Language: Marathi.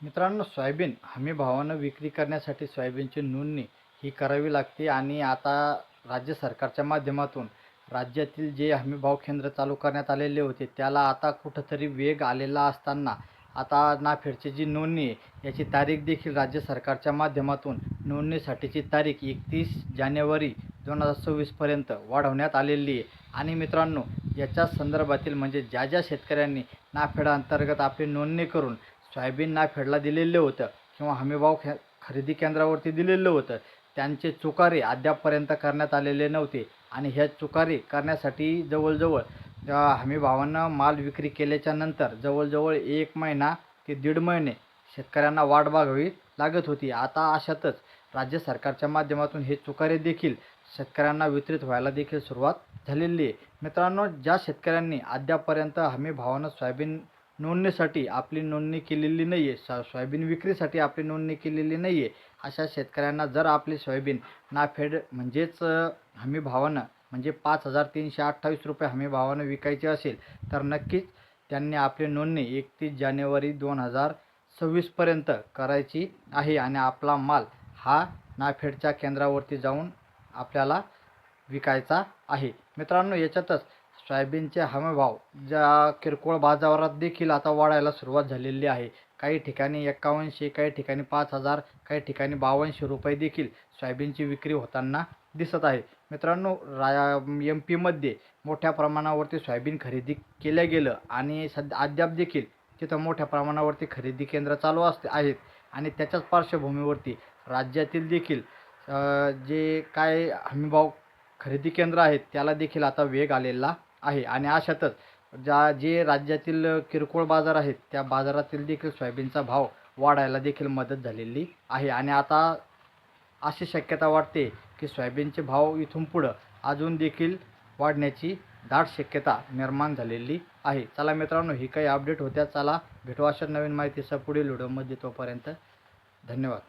मित्रांनो सोयाबीन हमी भावानं विक्री करण्यासाठी सोयाबीनची नोंदणी ही करावी लागते आणि आता राज्य सरकारच्या माध्यमातून राज्यातील जे हमी भाव केंद्र चालू करण्यात आलेले होते त्याला आता कुठंतरी वेग आलेला असताना आता नाफेडची जी नोंदणी आहे याची तारीख देखील राज्य सरकारच्या माध्यमातून नोंदणीसाठीची तारीख एकतीस जानेवारी दोन हजार सव्वीसपर्यंत वाढवण्यात आलेली आहे. आणि मित्रांनो याच्या संदर्भातील म्हणजे ज्या ज्या शेतकऱ्यांनी नाफेडाअंतर्गत आपली नोंदणी करून सोयाबीन नाफेडला दिलेलं होतं किंवा हमीभाव खे खरेदी केंद्रावरती दिलेलं होतं. त्यांचे चुकारे अद्यापपर्यंत करण्यात आलेले नव्हते आणि ह्या चुकारे करण्यासाठी जवळजवळ हमीभावानं माल विक्री केल्याच्यानंतर जवळजवळ एक महिना ते दीड महिने शेतकऱ्यांना वाट बघावी लागत होती. आता अशातच राज्य सरकारच्या माध्यमातून हे चुकारे देखील शेतकऱ्यांना वितरित व्हायला देखील सुरुवात झालेली आहे. मित्रांनो ज्या शेतकऱ्यांनी अद्यापपर्यंत हमी भावानं सोयाबीन नोंदणीसाठी आपली नोंदणी केलेली नाही आहे सा सोयाबीन विक्रीसाठी आपली नोंदणी केलेली नाही आहे अशा शेतकऱ्यांना जर आपली सोयाबीन नाफेड म्हणजेच हमी भावानं म्हणजे पाच हजार तीनशे अठ्ठावीस रुपये हमी भावानं विकायची असेल तर नक्कीच त्यांनी आपली नोंदणी एकतीस जानेवारी दोन हजार सव्वीसपर्यंत करायची आहे आणि आपला माल हा नाफेडच्या केंद्रावरती जाऊन आपल्याला विकायचा आहे. मित्रांनो याच्यातच सोयाबीनचे हमीभाव ज्या किरकोळ बाजारात देखील आता वाढायला सुरुवात झालेली आहे. काही ठिकाणी एक्कावनशे काही ठिकाणी पाच हजार काही ठिकाणी बावनशे रुपये देखील सोयाबीनची विक्री होताना दिसत आहे. मित्रांनो रा एम पीमध्ये मोठ्या प्रमाणावरती सोयाबीन खरेदी केलं गेलं आणि सध्या अद्याप देखील तिथं मोठ्या प्रमाणावरती खरेदी केंद्र चालू असते आहेत आणि त्याच्याच पार्श्वभूमीवरती राज्यातील देखील जे काय हमीभाव खरेदी केंद्र आहेत त्याला देखील आता वेग आलेला आहे. आणि अशातच ज्या जे राज्यातील किरकोळ बाजार आहेत त्या बाजारातील देखील सोयाबीनचा भाव वाढायला देखील मदत झालेली आहे. आणि आता अशी शक्यता वाटते की सोयाबीनचे भाव इथून पुढं अजून देखील वाढण्याची दाट शक्यता निर्माण झालेली आहे. चला मित्रांनो ही काही अपडेट होत्या. चला भेटू अशा नवीन माहितीचा पुढील व्हिडिओमध्ये तोपर्यंत धन्यवाद.